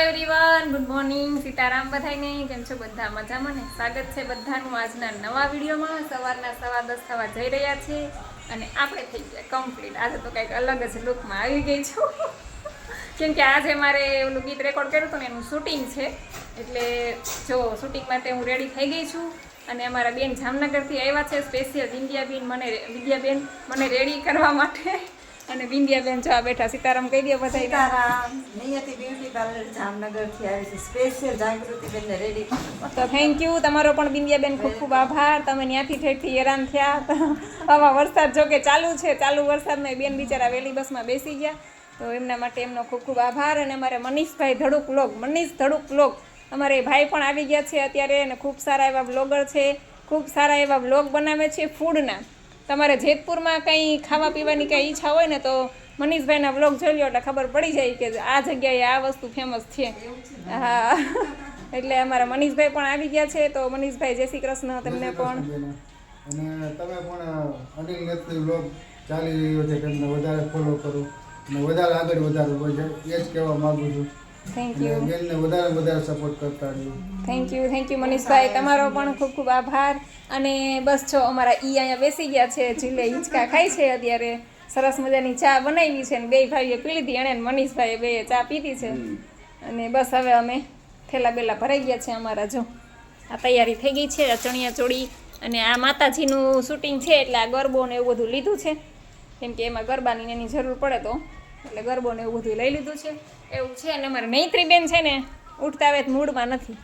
Everyone good morning Sitaram બધાને કેમ છો બધા? મજામાં ને? સ્વાગત છે બધાનું આજના નવા વિડીયોમાં. સવારના સવા દસ થવા જઈ રહ્યા છે અને આપણે થઈ ગયા કમ્પ્લીટ આજે તો કંઈક અલગ જ લુકમાં આવી ગઈ છું. કેમ કે આજે મારે ઓલું ગીત રેકોર્ડ કર્યું હતું ને, એનું શૂટિંગ છે. એટલે જો શૂટિંગ માટે હું રેડી થઈ ગઈ છું. અને અમારા બેન જામનગરથી આવ્યા છે સ્પેશિયલ વિંધ્યાબેન મને, વિદ્યાબેન મને રેડી કરવા માટે. અને બિંદિયા જો આ બેઠા સીતારામ કહી દે બધા સીતારામ નિયતિ બ્યુટી પાર્લર જામનગરથી આવી છે. સ્પેશિયલ જાગૃતિબેનને રેડી તો થેન્ક યુ તમારો પણ બિંદિયાબેન ખૂબ ખૂબ આભાર. તમે ત્યાંથી ઠેઠથી હેરાન થયા. આવા વરસાદ જો કે ચાલુ છે ચાલુ વરસાદમાં બેન બિચારા વેલી બસમાં બેસી ગયા. તો એમના માટે એમનો ખૂબ ખૂબ આભાર અને અમારે મનીષભાઈ ધડુક લોક મનીષ ધડુક લોગ અમારે ભાઈ પણ આવી ગયા છે અત્યારે અને ખૂબ સારા એવા બ્લોગર છે. ખૂબ સારા એવા બ્લોગ બનાવે છે ફૂડના તમારે જેતપુરમાં કંઈ ખાવા પીવાની કંઈ ઈચ્છા હોય ને તો મનીષભાઈના બ્લોગ જોઈ લો એટલે ખબર પડી જાય કે આ જગ્યાએ આ વસ્તુ ફેમસ છે. હા. એટલે અમારા મનીષભાઈ પણ આવી ગયા છે તો મનીષભાઈ જય શ્રી કૃષ્ણ તમને પણ. અને તમે પણ અનિલ નેત્રી બ્લોગ ચાલી રહ્યો છે તમને વધારે ફોલો કરો અને વધારે આગળ વધારો એ જ કહેવા માગું છું. થેન્ક યુ બેનને વધારે વધારે સપોર્ટ કરતા રહ્યો થેન્ક યુ થેન્ક યુ મનીષભાઈ. તમારો પણ ખૂબ ખૂબ આભાર. અને બસ જો અમારા ઈ અહીંયા બેસી ગયા છે જીલે હિંચકા ખાય છે અત્યારે. સરસ મજાની ચા બનાવી છે અને બે ભાઈઓ પી લીધી. એણે મનીષભાઈએ બે ચા પીધી છે. અને બસ હવે અમે થેલા બેલા ભરાઈ ગયા છે અમારા જો. આ તૈયારી થઈ ગઈ છે ચણિયા ચોળી અને આ માતાજીનું શૂટિંગ છે એટલે આ ગરબો ને એવું બધું લીધું છે. કેમ કે એમાં ગરબાની એની જરૂર પડે તો. એટલે ગરબો ને એવું બધું લઈ લીધું છે. એવું છે અને અમારે નૈત્રીબેન છે ને ઉઠતા આવે તો મૂડમાં નથી.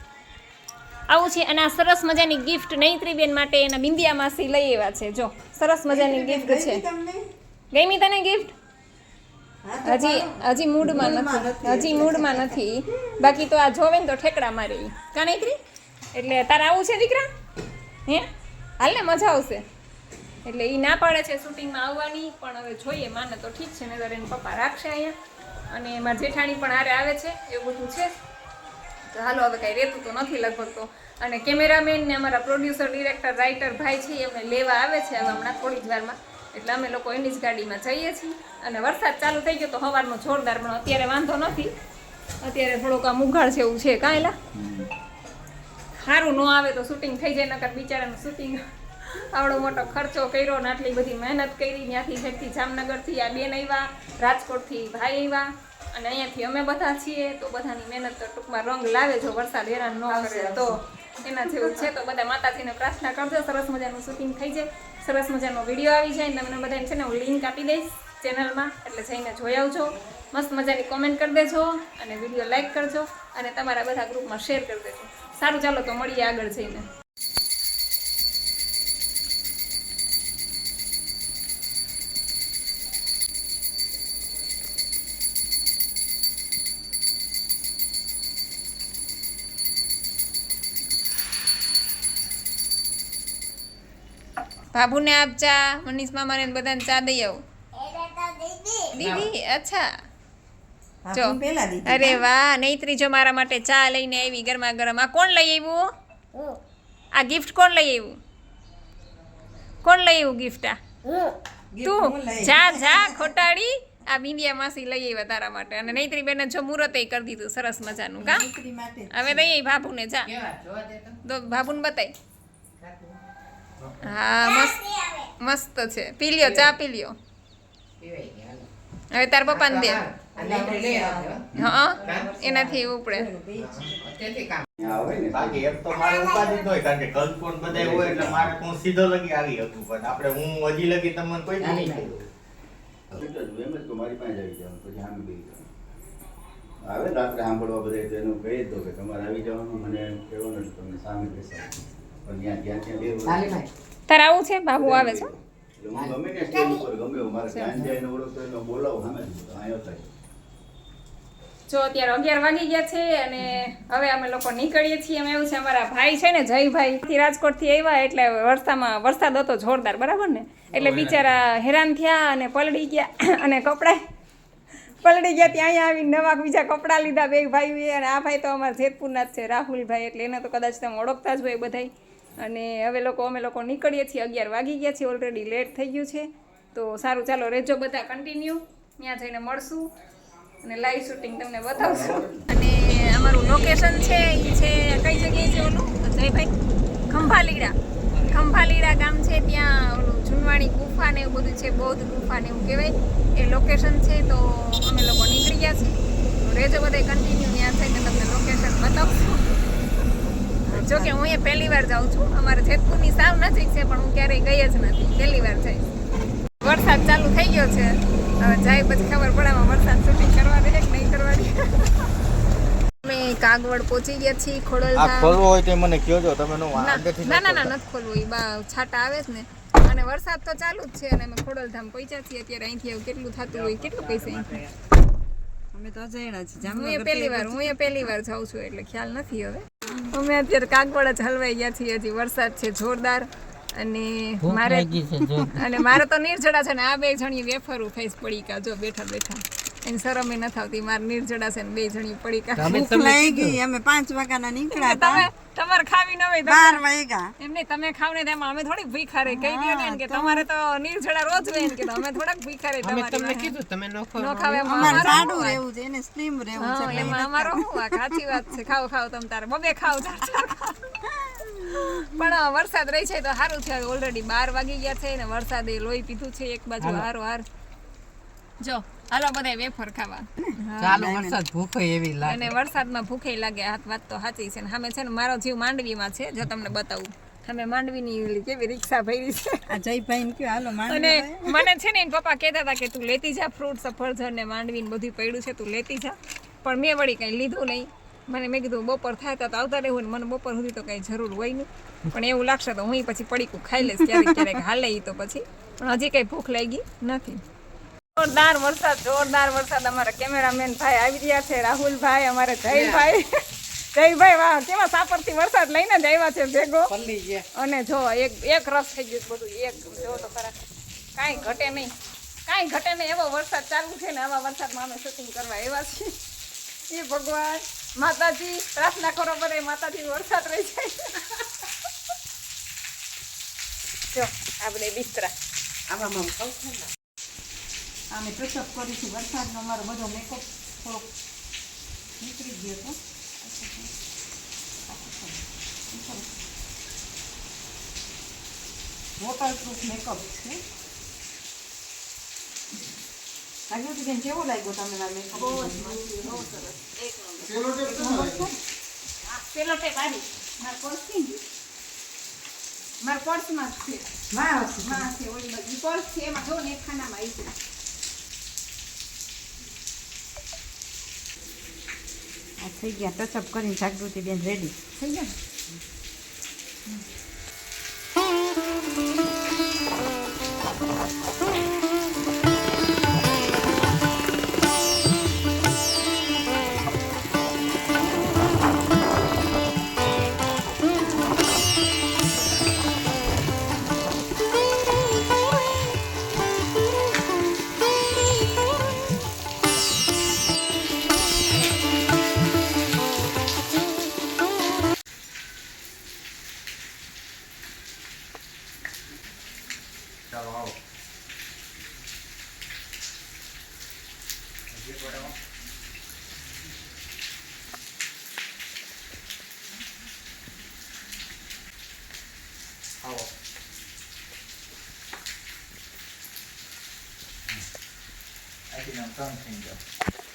આવું છે અને આ સરસ મજાની ગિફ્ટ નૈત્રીબેન માટે એના બિંદિયા માસી લઈ આવ્યા છે. જો સરસ મજાની ગિફ્ટ છે. ગમી તને ગિફ્ટ હજી હજી મૂડમાં નથી. હજી મૂડમાં નથી. બાકી તો આ જોવે ને તો ઠેકડા મારે. કા નૈત્રી એટલે તારે આવું છે દીકરા? હે? હાલ ને મજા આવશે. એટલે એ ના પાડે છે શૂટિંગમાં આવવાની પણ હવે જોઈએ માને તો ઠીક છે ને નગર એને પપ્પા રાખશે અહીંયા. અને એમાં જેઠાણી પણ હારે આવે છે એવું બધું છે. તો હાલો હવે કાંઈ રહેતું તો નથી લગભગ તો. અને કેમેરામેન ને અમારા પ્રોડ્યુસર ડિરેક્ટર રાઇટર ભાઈ છે એમને લેવા આવે છે હવે હમણાં થોડી જ વારમાં. એટલે અમે લોકો એની જ ગાડીમાં જઈએ છીએ. અને વરસાદ ચાલુ થઈ ગયો તો સવારનો જોરદાર પણ અત્યારે વાંધો નથી. અત્યારે થોડોક આમ ઉઘાડ છે એવું છે કાંઈલા સારું ન આવે તો શૂટિંગ થઈ જાય નકર બિચારાનું શૂટિંગ આવડો મોટો ખર્ચો કર્યો ને આટલી બધી મહેનત કરી ત્યાંથી છેકથી જામનગરથી આ બેન આવ્યા રાજકોટથી ભાઈ આવ્યા. અને અહીંયાથી અમે બધા છીએ તો બધાની મહેનત તો ટૂંકમાં રંગ લાવે જો વરસાદ હેરાન ન કરે તો. એના જેવું છે તો બધા માતાજીને પ્રાર્થના કરજો. સરસ મજાનું શૂટિંગ થઈ જાય. સરસ મજાનો વીડિયો આવી જાય તમને બધાને છે ને હું લિંક આપી દઈશ ચેનલમાં એટલે જઈને જોઈ આવજો. મસ્ત મજાની કોમેન્ટ કરી દેજો અને વીડિયો લાઇક કરજો અને તમારા બધા ગ્રુપમાં શેર કરી દેજો. સારું ચાલો તો મળીએ આગળ જઈને. બાબુને આપ ચા મનીષ મામાને ને બધાને ચા દઈ આવું. દીદી અચ્છા. જો. અરે વાહ નૈત્રી જો મારા માટે ચા લઈને આવી ગરમા ગરમ. આ કોણ લઈ આવ્યું? આ ગિફ્ટ કોણ લઈ આવ્યું? કોણ લઈ આવ્યું ગિફ્ટ આ? તું જા જા ખોટાડી. આ બિંદિયા માસી લઈ આવ્યા તારા માટે. અને નૈત્રી બેને જો મુહૂર્તે કરી દીધું સરસ મજાનું કા? હવે દઈ આવી બાબુને જા. તો. બાબુને બતાય. હા મસ્ત મસ્ત છે. પી લ્યો ચા પી લ્યો હવે તાર પપ્પાને દે. હા એનાથી ઉપડે. બાકી એમ તો મારે ઉપાધિ હોય કારણ કે કલ્પકોણ બધાય હોય એટલે મારે હું સીધો લગી આવી હતું પણ આપણે હું હજી લગી તમને કોઈ નહીં કહ્યું એમ જ તો મારી પાસે આવી જવાનું પછી સામે બેસી આવે રાત્રે સાંભળવા બધા એનું કહી દો કે તમારે આવી જવાનું મને કહેવાનું તમને સામે બેસાડું. તારે આવું છે? બાબુ આવે છે? જ અત્યારે અગિયાર વાગી ગયા છે અને હવે અમે લોકો નીકળીએ છીએ. અમે એવું છે અમારા ભાઈ છે ને જયભાઈ થી રાજકોટથી આવ્યા એટલે વરસાદમાં વરસાદ હતો જોરદાર બરાબર ને? એટલે બિચારા હેરાન થયા અને પલળી ગયા અને કપડાં પલડી ગયા ત્યાં આવીને નવા બીજા કપડાં લીધા બે ભાઈ અને આ ભાઈ તો અમારા જેતપુરના જ છે રાહુલભાઈ એટલે એને તો કદાચ તમે ઓળખતા જ હોય બધાય. અને હવે લોકો, અમે લોકો નીકળીએ છીએ, અગિયાર વાગી ગયા છીએ ઓલરેડી લેટ થઈ ગયું છે. તો સારું, ચાલો રહેજો બધા કન્ટિન્યુ ત્યાં જઈને મળશું અને લાઈવ શૂટિંગ તમને બતાવશું. અને અમારું લોકેશન છે, એ છે, કઈ જગ્યાએ છે ઓલું? જયભાઈ ખંભાલીડા. ખંભાલીડા ગામ છે, ત્યાં ઓલું જુનવાણી ગુફા ને એવું બધું છે, બૌદ્ધ ગુફા ને એવું કહેવાય. એ લોકેશન છે, તો અમે લોકો નીકળી ગયા છીએ. રેજો બધે કન્ટિન્યુ ત્યાં છે કે તમને લોકેશન બતાવશું. જો કે હું અહીંયા પહેલી વાર જાઉં છું. અમારે જેતપુરની સાવ નજીક છે પણ હું ક્યારેય ગઈ જ નથી. પહેલી વાર જઈશ વરસાદ ચાલુ થઈ ગયો છે. હવે જાય પછી ખબર પડે આમાં વરસાદ શૂટિંગ કરવા દે કે નહીં કરવા અમે કાગવડ પહોંચી ગયા છીએ આ ખોડલધામ ખોલવો હોય તો મને કહેજો તમે નો ના ના ના ના નથી ખોલવું. એ બા છાટા આવે છે ને. અને વરસાદ તો ચાલુ જ છે અને અમે ખોડલધામ પહોંચ્યા છીએ અત્યારે. અહીંથી હવે કેટલું થતું હોય કેટલું પૈસા અહીંથી? અમે તો અજાયણા છીએ. હું એ પહેલી વાર હું એ પહેલી વાર જાઉં છું એટલે ખ્યાલ નથી હવે. અમે અત્યારે કાગવાડા જ હલવાઈ ગયા છીએ હજી વરસાદ છે જોરદાર. અને મારે અને મારે તો નિર્જળા છે ને આ બે જણી વેફરું પડી કા જો બેઠા બેઠા. એની શરમ ન નથી માર નિર્જળા છે ને બે જણી પડીકા ભૂખ લઈ ગઈ. અમે પાંચ વાગ્યાના નીકળ્યા તમે હતા. તમારે ખાવી ન હોય બાર તમારે વાગ્યા એમને તમે ખાવ ને તેમાં અમે થોડી ભૂખા રહી કહી દો ને કે તમારે તો નિર્જળા રોજ હોય ને કે અમે થોડાક ભૂખા રહી અમે તમને કીધું તમે ન ખાવ. એમ. અમારે અમારો સાડું રહેવું છે એને સ્લીમ રહેવું છે એમાં અમારો હું આ સાચી વાત છે. ખાવ ખાવ તમ તારે. બબે ખાવ ચાર પણ વરસાદ રહી છે તો સારું છે. ઓલરેડી બાર વાગી ગયા છે ને વરસાદે લોહી પીધું છે એક બાજુ. હારો હાર. જો. હાલો બધા વેફર ખાવા. ચાલો વરસાદ ભૂખે એવી લાગે. અને વરસાદમાં ભૂખે લાગે હાથ વાત તો સાચી છે. ને સામે છે ને મારો જીવ માંડવીમાં છે જો તમને બતાવું. અમે માંડવીની ઓલી કેવી રિક્ષા ભરી છે. આ જયભાઈ કયો હાલો અને માંડવી મને છે ને એના પપ્પા કહેતા હતા કે તું લેતી જા ફ્રૂટ સફરજન ને માંડવી ને બધું પડ્યું છે તું લેતી જા. પણ મેં વળી કંઈ લીધું નહીં. મને મેં કીધું બપોર થાય તો આવતા રહેવું ને મને બપોર સુધી તો કંઈ જરૂર હોય નહીં. પણ એવું લાગશે તો હું પછી પડીકું ખાઈ લઈશ ક્યારેક ક્યારેક હાલે ઈ તો પછી. પણ હજી કંઈ ભૂખ લાગી નથી. જોરદાર વરસાદ જોરદાર વરસાદ. અમારા કેમેરામેન ભાઈ આવી રહ્યા છે રાહુલભાઈ અમારે જયભાઈ જયભાઈ વાહ કેવા સાપરથી વરસાદ લઈને જ આવ્યા છે ભેગો. અને જો એક એક રસ થઈ ગયું બધું એક જો તો ખરા. કાંઈ ઘટે નહીં. કાંઈ ઘટે નહીં એવો વરસાદ ચાલુ છે ને આવા વરસાદમાં અમે શૂટિંગ કરવા આવ્યા છીએ. એ ભગવાન માતાજી પ્રાર્થના કરો બરે માતાજી વરસાદ રહી જાય. જો આપણે બિસ્તરા. આમાં આમ ખાવ છું અમે ટચઅપ કરીશું. વરસાદનો અમારો બધો મેકઅપ થોડોક નીકળી ગયો હતો. વોટરપ્રૂફ મેકઅપ છે. લાગ્યું હતું બેન કેવો લાગ્યો તમને આ મેકઅપ બહુ સરસ. એક નંબર પેલો ટેપ આવી મારા પર્સથી મારા પર્સમાં છે. માં છે ઓલી પર્સ છે એમાં જો ને એક ખાનામાં આવી છે. થઈ ગયા. ટચઅપ કરીને જાગૃતિ બેન રેડી થઈ ગયા? ત્રણ થઈ જાઓ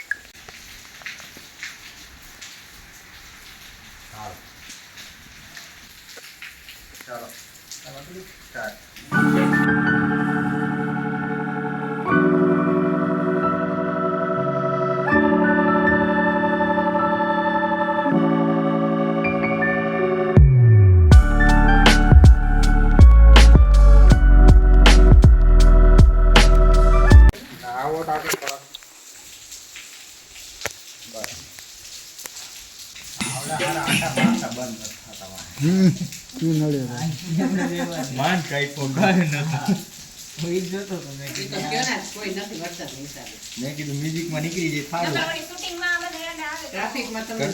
કઈ પગાર નથી મેં કીધું. કયો ને કોઈ નથી વરસાદ હિસાબે. મેં કીધું મ્યુઝિકમાં નીકળી જાય ટ્રાફિકમાં તમે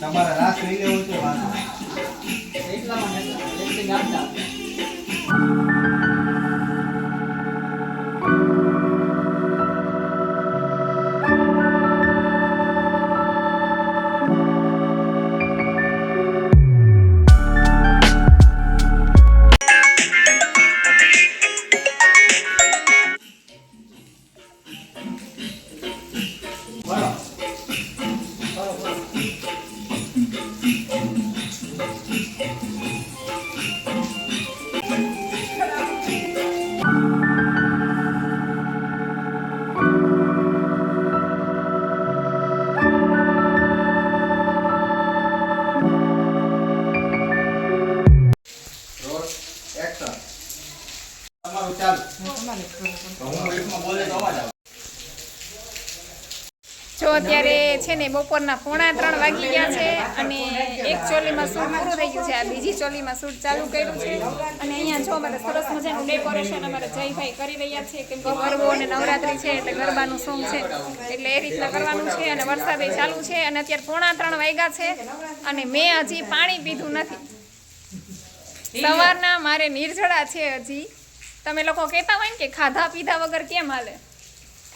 તમારે રાસ લઈ લેવો તો વાત. એટલા એટલામાં જો અત્યારે છે ને બપોરના પોણા ત્રણ વાગી ગયા છે અને એક ચોલીમાં શૂટ પૂરું થઈ ગયું છે. આ બીજી ચોલીમાં શૂટ ચાલુ કર્યું છે. અને અહીંયા જો અમારે સરસ મજાનું ડેકોરેશન અમારે જયભાઈ કરી રહ્યા છે, કેમ કે ગરબો અને નવરાત્રી છે એટલે ગરબાનું સોંગ છે. એટલે એ રીતના કરવાનું છે અને વરસાદ ચાલુ છે અને અત્યારે પોણા ત્રણ વાગ્યા છે અને મેં હજી પાણી પીધું નથી. સવારના મારે નિર્જળા છે હજી. તમે લોકો કહેતા હોય ને કે ખાધા પીધા વગર કેમ હાલે?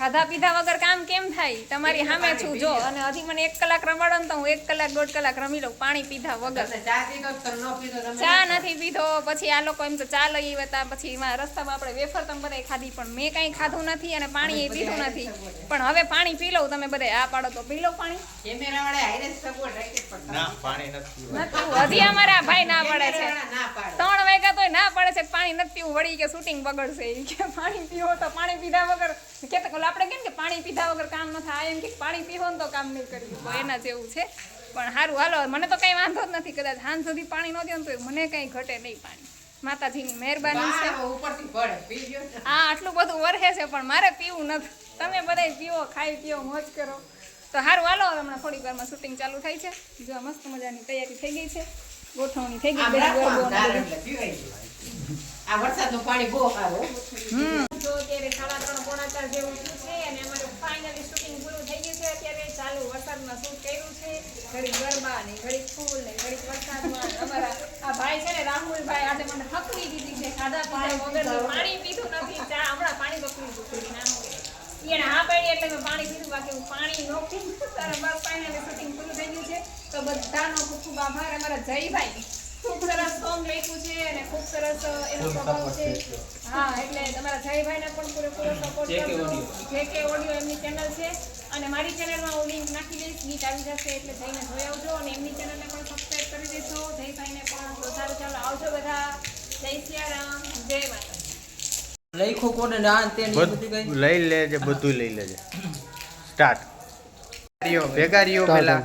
ખાધા પીધા વગર કામ કેમ થાય? તમારી સામે છું. જો અને હજી મને એક કલાક રમાડો ને તો હું એક કલાક દોઢ કલાક રમી લઉં પાણી પીધા વગર. ચા પીધો તો ન પીધો તમે ચા નથી પીધો. પછી આ લોકો એમ તો ચા લઈ વતા પછી એમાં રસ્તામાં આપણે વેફર તમે બધા ખાધી પણ મેં કાંઈ ખાધું નથી અને પાણી પીધું નથી. પણ હવે પાણી પી લઉં તમે બધા આ પાડો તો પી લો પાણી. હજી અમારા ભાઈ ના પડે છે. કેમેરાવાળા ના પાડે. ત્રણ વાગ્યા તો ના પડે છે પાણી નથી પીવું વળી કે શૂટિંગ બગડશે. કે પાણી પીવો તો પાણી પીધા વગર. કે આપણે કેમ કે પાણી પીધા વગર કામ ન થાય. એમ કે પાણી પીવો ને તો કામ નહીં કર્યું તો એના જેવું છે. પણ સારું હાલો મને તો કઈ વાંધો જ નથી. કદાચ હાન સુધી પાણી ન દે ને તો મને કઈ ઘટે નહીં પાણી. માતાજીની મહેરબાની છે. આ આટલું બધું વરસે છે પણ મારે પીવું નથી. તમે બધાય પીવો ખાઈ પીવો મોજ કરો. તો સારું હાલો હમણાં થોડીક વારમાં શૂટિંગ ચાલુ થાય છે. જો મસ્ત મજાની તૈયારી થઈ ગઈ છે. ગોઠવણી થઈ ગઈ બધી બધું. આ વરસાદનું પાણી બહુ સારું સાડા ત્રણ પોણા ચાર જેવું થયું છે અને અમારું ફાઇનલી શૂટિંગ પૂરું થઈ ગયું છે. અત્યારે ચાલુ વરસાદમાં શૂટ કર્યું છે. ઘડી ગરબા ને ઘડી ફૂલ ને ઘડી વરસાદમાં આ ભાઈ છે ને રાહુલભાઈ, આજે મને થકવી દીધી છે ખાધા પાણી વગર પાણી પીધું નથી. ચા હમણાં પાણી તો પીધું ના એને હા પાડી એટલે મેં પાણી પીધું, બાકી હું પાણી ન પીધું તારે બસ ફાઇનલી શૂટિંગ પૂરું થઈ ગયું છે. તો બધાનો ખૂબ ખૂબ આભાર. અમારા જયભાઈ ખૂબ સરસ સોંગ લખ્યું છે અને ખૂબ સરસ એનો સ્વભાવ છે. હા એટલે તમારા જયભાઈને પણ પૂરેપૂરો સપોર્ટ કરજો. જે કે ઓડિયો એમની ચેનલ છે. અને મારી ચેનલમાં હું લિંક નાખી દઈશ. ગીત આવી જશે એટલે જઈને જોઈ આવજો. અને એમની ચેનલને પણ સબસ્ક્રાઈબ કરી દેજો. જયભાઈને પણ તો સારું ચાલો. આવજો બધા. જય સિયારામ. જય માતા લઈખો કોને ને તે બધી લઈ લેજે બધું લઈ લેજે. સ્ટાર્ટ રહ્યો ભેગા રહ્યો પેલા.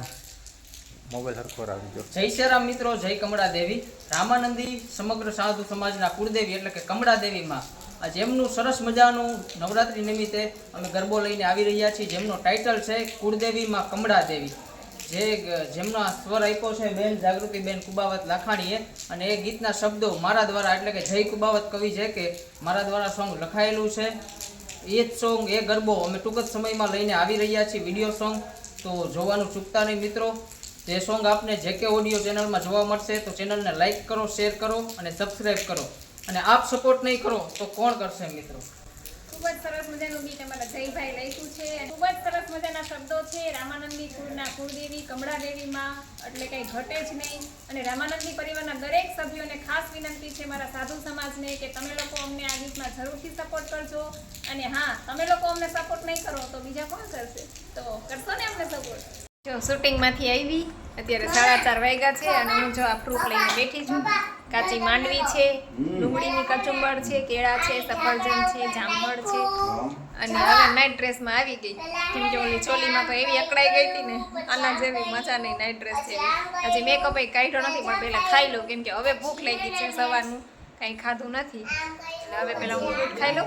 મોબાઈલ હરખો રાખજો જય શ્રીરામ મિત્રો, જય કમળા દેવી. રામાનંદી સમગ્ર સાધુ સમાજના કુળદેવી એટલે કે કમળા દેવીમાં આ જેમનું સરસ મજાનું નવરાત્રિ નિમિત્તે અમે ગરબો લઈને આવી રહ્યા છીએ. જેમનો ટાઇટલ છે કુળદેવીમાં કમળા દેવી. જે જેમનો આ સ્વર આપ્યો છે બેન જાગૃતિબેન કુબાવત લાખાણીએ અને એ ગીતના શબ્દો મારા દ્વારા એટલે કે જય કુબાવત કવિ છે કે મારા દ્વારા સોંગ લખાયેલું છે. એ જ સોંગ, એ ગરબો અમે ટૂંક જ સમયમાં લઈને આવી રહ્યા છીએ, વીડિયો સોંગ. તો જોવાનું ચૂકતા નહીં મિત્રો. તે સોંગ આપને જે કે ઓડિયો ચેનલમાં જોવા મળશે તો ચેનલને લાઇક કરો શેર કરો અને સબસ્ક્રાઇબ કરો. અને આપ સપોર્ટ નહીં કરો તો કોણ કરશે મિત્રો? ખૂબ જ સરસ મજાનું ગીત અમારા જયભાઈ લખ્યું છે. ખૂબ જ સરસ મજાના શબ્દો છે. રામાનંદી કુળના કુળદેવી, કમળા એટલે કંઈ ઘટે જ નહીં. અને રામાનંદી પરિવારના દરેક સભ્યોને ખાસ વિનંતી છે મારા સાધુ સમાજને કે તમે લોકો અમને આ ગીતમાં જરૂરથી સપોર્ટ કરજો. અને હા, તમે લોકો અમને સપોર્ટ નહીં કરો તો બીજા કોણ કરશે? તો કરશો ને અમને સપોર્ટ જો શૂટિંગમાંથી આવી. અત્યારે સાડા ચાર વાગ્યા છે અને હું જો આ ફ્રૂટ લઈને બેઠી છું. કાચી માંડવી છે, ડુંગળીની કચુંબર છે, કેળા છે, સફરજન છે, જામફળ છે. અને હવે નાઇટ ડ્રેસમાં આવી ગઈ. કેમ કે ઓલી ચોલીમાં તો એવી અકળાઈ ગઈ હતી ને, આના જેવી મજાની નાઇટ ડ્રેસ છે. હજી મેકઅપ એ કાઢ્યો નથી, પણ પહેલાં ખાઈ લઉં. કેમ કે હવે ભૂખ લાગી છે સવારનું. કાંઈ ખાધું નથી. એટલે હવે પહેલાં હું ફ્રૂટ ખાઈ લઉં.